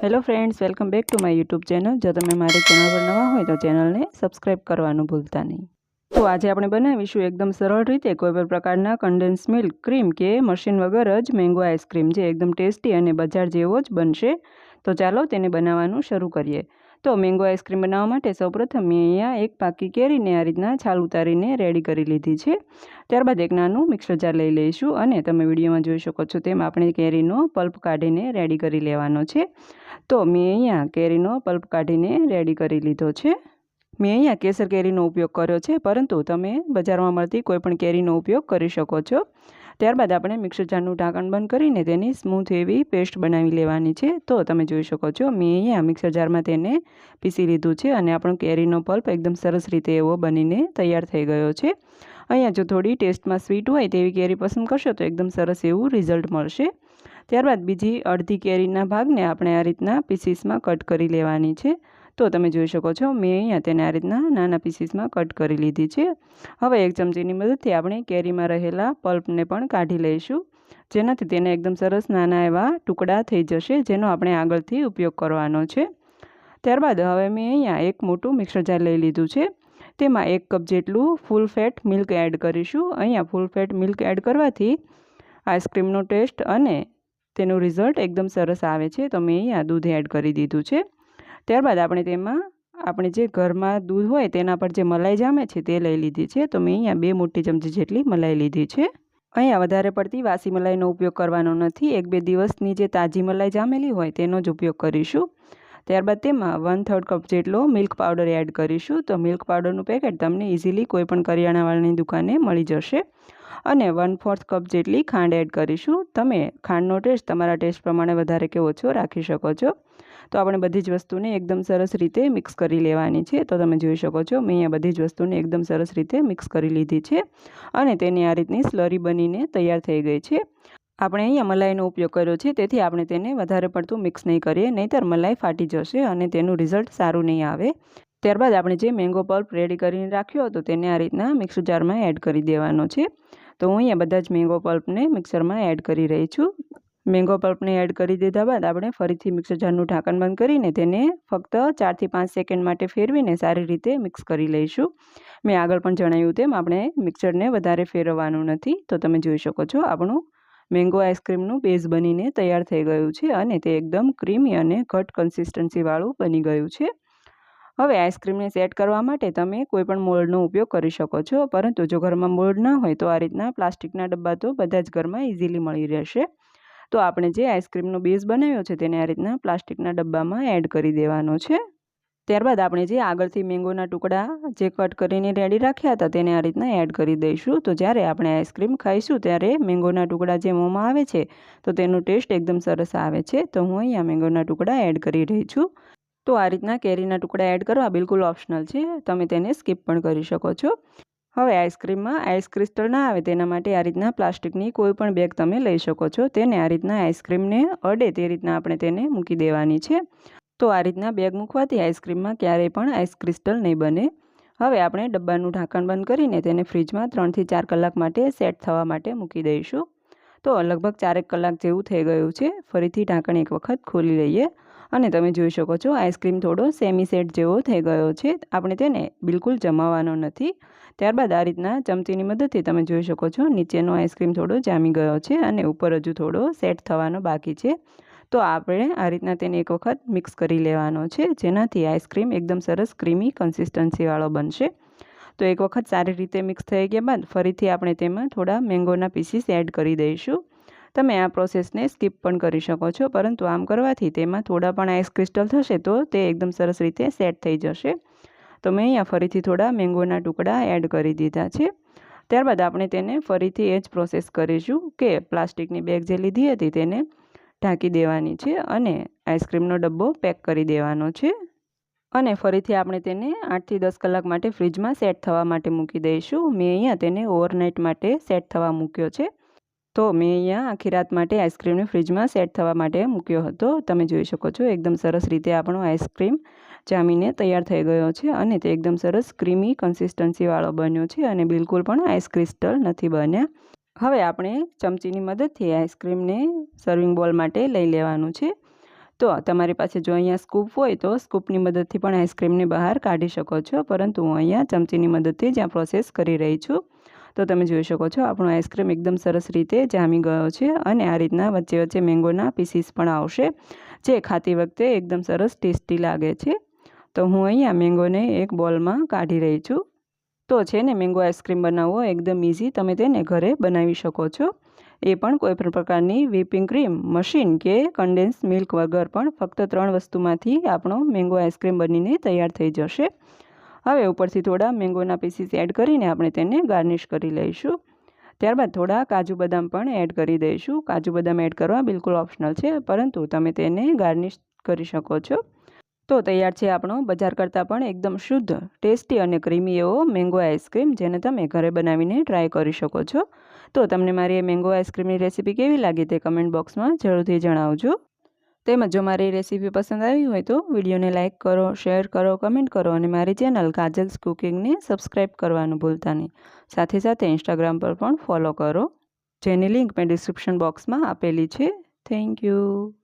Hello friends welcome back to my YouTube channel જો તમે મારી ચેનલ પર નવા હોય તો ચેનલને સબસ્ક્રાઈબ કરવાનું ભૂલતા નહીં. તો આજે આપણે બનાવીશું એકદમ સરળ રીતે કોઈ પણ પ્રકારના કન્ડેન્સ મિલ્ક ક્રીમ કે મશીન વગર જ મેંગો આઈસ્ક્રીમ જે એકદમ ટેસ્ટી અને બજાર જેવો જ બનશે. તો ચાલો તેને બનાવવાનું શરૂ કરીએ. તો મેંગો આઈસ્ક્રીમ બનાવવા માટે સૌપ્રથમ મેં અહીંયા એક પાકી કેરીને આ રીતના છાલ ઉતારીને રેડી કરી લીધી છે. ત્યારબાદ એક નાનું મિક્સર જાર લઈ લઈશું અને તમે વિડીયોમાં જોઈ શકો છો તેમ આપણે કેરીનો પલ્પ કાઢીને રેડી કરી લેવાનો છે. તો મેં અહીંયા કેરીનો પલ્પ કાઢીને રેડી કરી લીધો છે. મેં અહીંયા કેસર કેરીનો ઉપયોગ કર્યો છે, પરંતુ તમે બજારમાં મળતી કોઈપણ કેરીનો ઉપયોગ કરી શકો છો. ત્યારબાદ આપણે મિક્સર જારનું ઢાંકણ બંધ કરીને તેની સ્મૂથ એવી પેસ્ટ બનાવી લેવાની છે. તો તમે જોઈ શકો છો, મેં અહીંયા મિક્સર જારમાં તેને પીસી લીધું છે અને આપણો કેરીનો પલ્પ એકદમ સરસ રીતે એવો બનીને તૈયાર થઈ ગયો છે. અહીંયા જો થોડી ટેસ્ટમાં સ્વીટ હોય તેવી કેરી પસંદ કરશો તો એકદમ સરસ એવું રિઝલ્ટ મળશે. ત્યારબાદ બીજી અડધી કેરીના ભાગને આપણે આ રીતના પીસીસમાં કટ કરી લેવાની છે. તો તમે જોઈ શકો છો, મેં અહીંયા તેને આ રીતના નાના પીસીસમાં કટ કરી લીધી છે. હવે એક ચમચીની મદદથી આપણે કેરીમાં રહેલા પલ્પને પણ કાઢી લઈશું, જેનાથી તેને એકદમ સરસ નાના એવા ટુકડા થઈ જશે, જેનો આપણે આગળથી ઉપયોગ કરવાનો છે. ત્યારબાદ હવે મેં અહીંયા એક મોટું મિક્સર જાર લઈ લીધું છે, તેમાં એક કપ જેટલું ફૂલ ફેટ મિલ્ક એડ કરીશું. અહીંયા ફૂલ ફેટ મિલ્ક એડ કરવાથી આઈસ્ક્રીમનો ટેસ્ટ અને તેનું રિઝલ્ટ એકદમ સરસ આવે છે, તો મેં અહીંયા દૂધ એડ કરી દીધું છે. ત્યારબાદ આપણે તેમાં આપણે જે ઘરમાં દૂધ હોય તેના પર જે મલાઈ જામે છે તે લઈ લીધી છે. તો મેં અહીંયા બે મોટી ચમચી જેટલી મલાઈ લીધી છે. અહીંયા વધારે પડતી વાસી મલાઈનો ઉપયોગ કરવાનો નથી. એક બે દિવસની જે તાજી મલાઈ જામેલી હોય તેનો જ ઉપયોગ કરીશું. ત્યારબાદ તેમાં વન થર્ડ કપ જેટલો મિલ્ક પાવડર એડ કરીશું. તો મિલ્ક પાવડરનું પેકેટ તમને ઇઝીલી કોઈપણ કરિયાણાવાળાની દુકાને મળી જશે. અને વન ફોર્થ કપ જેટલી ખાંડ એડ કરીશું. તમે ખાંડનો ટેસ્ટ તમારા ટેસ્ટ પ્રમાણે વધારે કે ઓછો રાખી શકો છો. તો આપણે બધી જ વસ્તુને એકદમ સરસ રીતે મિક્સ કરી લેવાની છે. તો તમે જોઈ શકો છો, મેં અહીંયા બધી જ વસ્તુને એકદમ સરસ રીતે મિક્સ કરી લીધી છે. અને તેની આ રીતની સ્લરી બનીને તૈયાર થઈ ગઈ છે. આપણે અહીંયા મલાઈનો ઉપયોગ કર્યો છે, તેથી આપણે તેને વધારે પડતું મિક્સ નહીં કરીએ, નહીંતર મલાઈ ફાટી જશે અને તેનું રિઝલ્ટ સારું નહીં આવે. ત્યારબાદ આપણે જે મેંગો પલ્પ રેડી કરીને રાખ્યો હતો, તેને આ રીતના મિક્સર જારમાં એડ કરી દેવાનો છે. તો હું અહીંયા બધા જ મેંગો પલ્પને મિક્સરમાં એડ કરી રહી છું. મેંગો પલ્પને એડ કરી દીધા બાદ આપણે ફરીથી મિક્સર જારનું ઢાંકણ બંધ કરીને તેને ફક્ત ચારથી પાંચ સેકન્ડ માટે ફેરવીને સારી રીતે મિક્સ કરી લઈશું. મેં આગળ પણ જણાવ્યું તેમ, આપણે મિક્સરને વધારે ફેરવવાનું નથી. તો તમે જોઈ શકો છો, આપણું મેંગો આઈસ્ક્રીમનું બેઝ બનીને તૈયાર થઈ ગયું છે અને તે એકદમ ક્રીમી અને ઘટ કન્સિસ્ટન્સીવાળું બની ગયું છે. હવે આઈસ્ક્રીમને સેટ કરવા માટે તમે કોઈપણ મોલ્ડનો ઉપયોગ કરી શકો છો, પરંતુ જો ઘરમાં મોલ્ડ ના હોય તો આ રીતના પ્લાસ્ટિકના ડબ્બા તો બધા જ ઘરમાં ઇઝીલી મળી રહેશે. તો આપણે જે આઈસ્ક્રીમનો બેઝ બનાવ્યો છે તેને આ રીતના પ્લાસ્ટિકના ડબ્બામાં એડ કરી દેવાનો છે. ત્યારબાદ આપણે જે આગળથી મેંગોના ટુકડા જે કટ કરીને રેડી રાખ્યા હતા તેને આ રીતના એડ કરી દઈશું. તો જ્યારે આપણે આઈસ્ક્રીમ ખાઈશું ત્યારે મેંગોના ટુકડા જે મોંમાં આવે છે, તો તેનો ટેસ્ટ એકદમ સરસ આવે છે. તો હું અહીંયા મેંગોના ટુકડા એડ કરી રહી છું. તો આ રીતના કેરીના ટુકડા એડ કરવા બિલકુલ ઓપ્શનલ છે. તમે તેને સ્કીપ પણ કરી શકો છો. હવે આઈસ્ક્રીમમાં આઈસ ક્રિસ્ટલ ના આવે તેના માટે આ રીતના પ્લાસ્ટિકની કોઈ પણ બેગ તમે લઈ શકો છો. તેને આ રીતના આઈસ્ક્રીમને અડે તે રીતના આપણે તેને મૂકી દેવાની છે. તો આ રીતના બેગ મૂકવાથી આઈસ્ક્રીમમાં ક્યારેય પણ આઈસ ક્રિસ્ટલ નહીં બને. હવે આપણે ડબ્બાનું ઢાંકણ બંધ કરીને તેને ફ્રીજમાં ત્રણથી ચાર કલાક માટે સેટ થવા માટે મૂકી દઈશું. તો લગભગ ચારેક કલાક જેવું થઈ ગયું છે. ફરીથી ઢાંકણ એક વખત ખોલી લઈએ અને તમે જોઈ શકો છો આઈસ્ક્રીમ થોડો સેમી સેટ જેવો થઈ ગયો છે. આપણે તેને બિલકુલ જમાવાનો નથી. ત્યારબાદ આ રીતના ચમચીની મદદથી તમે જોઈ શકો છો નીચેનો આઈસ્ક્રીમ થોડો જામી ગયો છે અને ઉપર હજુ થોડો સેટ થવાનો બાકી છે. તો આપણે આ રીતના તેને એક વખત મિક્સ કરી લેવાનો છે. જેનાથી આઈસ્ક્રીમ એકદમ સરસ ક્રીમી કન્સિસ્ટન્સીવાળો બનશે. તો એક વખત સારી રીતે મિક્સ થઈ ગયા બાદ ફરીથી આપણે તેમાં થોડા મેંગોના પીસીસ એડ કરી દઈશું. તમે આ પ્રોસેસને સ્કીપ પણ કરી શકો છો, પરંતુ આમ કરવાથી તેમાં થોડા પણ આઈસ ક્રિસ્ટલ થશે તો તે એકદમ સરસ રીતે સેટ થઈ જશે. તો મેં અહીંયા ફરીથી થોડા મેંગોના ટુકડા એડ કરી દીધા છે. ત્યારબાદ આપણે તેને ફરીથી એ જ પ્રોસેસ કરીશું કે પ્લાસ્ટિકની બેગ જે લીધી હતી તેને ઢાંકી દેવાની છે અને આઈસ્ક્રીમનો ડબ્બો પેક કરી દેવાનો છે. અને ફરીથી આપણે તેને આઠથી દસ કલાક માટે ફ્રીજમાં સેટ થવા માટે મૂકી દઈશું. મેં અહીંયા તેને ઓવરનાઇટ માટે સેટ થવા મૂક્યો છે. તો મેં અહીંયા આખી રાત માટે આઈસ્ક્રીમને ફ્રીજમાં સેટ થવા માટે મૂક્યો હતો. તમે જોઈ શકો છો, એકદમ સરસ રીતે આપણું આઈસ્ક્રીમ જામીને તૈયાર થઈ ગયો છે અને તે એકદમ સરસ ક્રીમી કન્સિસ્ટન્સીવાળો બન્યો છે અને બિલકુલ પણ આઈસ ક્રિસ્ટલ નથી બન્યા. હવે આપણે ચમચીની મદદથી આઈસ્ક્રીમને સર્વિંગ બોલ માટે લઈ લેવાનું છે. તો તમારી પાસે જો અહીંયા સ્કૂપ હોય તો સ્કૂપની મદદથી પણ આઈસ્ક્રીમને બહાર કાઢી શકો છો, પરંતુ હું અહીંયા ચમચીની મદદથી જ્યાં પ્રોસેસ કરી રહી છું. તો તમે જોઈ શકો છો, આપણો આઈસ્ક્રીમ એકદમ સરસ રીતે જામી ગયો છે અને આ રીતના વચ્ચે વચ્ચે મેંગોના પીસીસ પણ આવશે, જે ખાતી વખતે એકદમ સરસ ટેસ્ટી લાગે છે. તો હું અહીંયા મેંગોને એક બોલમાં કાઢી રહી છું. તો છે ને મેંગો આઈસ્ક્રીમ બનાવવો એકદમ ઇઝી તમે તેને ઘરે બનાવી શકો છો. એ પણ કોઈપણ પ્રકારની વ્હીપિંગ ક્રીમ મશીન કે કન્ડેન્સ મિલ્ક વગર પણ ફક્ત ત્રણ વસ્તુમાંથી આપણો મેંગો આઈસ્ક્રીમ બનીને તૈયાર થઈ જશે. હવે ઉપરથી થોડા મેંગોના પીસીસ એડ કરીને આપણે તેને ગાર્નિશ કરી લઈશું. ત્યારબાદ થોડા કાજુ બદામ પણ એડ કરી દઈશું. કાજુ બદામ એડ કરવા બિલકુલ ઓપ્શનલ છે, પરંતુ તમે તેને ગાર્નિશ કરી શકો છો. તો તૈયાર છે આપણો. બજાર કરતાં પણ એકદમ શુદ્ધ, ટેસ્ટી અને ક્રીમી એવો મેંગો આઈસ્ક્રીમ જેને તમે ઘરે બનાવીને ટ્રાય કરી શકો છો. તો તમને મારી એ મેંગો આઈસ્ક્રીમની રેસીપી કેવી લાગી તે કમેન્ટ બોક્સમાં જરૂરથી જણાવજો. તેમજ જો મારી રેસીપી પસંદ આવી હોય તો વિડીયોને લાઇક કરો, શેર કરો, કમેન્ટ કરો અને મારી ચેનલ કાજલ્સ કુકિંગને સબસ્ક્રાઈબ કરવાનું ભૂલતા નહીં. સાથે સાથે ઇન્સ્ટાગ્રામ પર પણ ફોલો કરો, જેની લિંક મેં ડિસ્ક્રિપ્શન બોક્સમાં આપેલી છે. Thank you.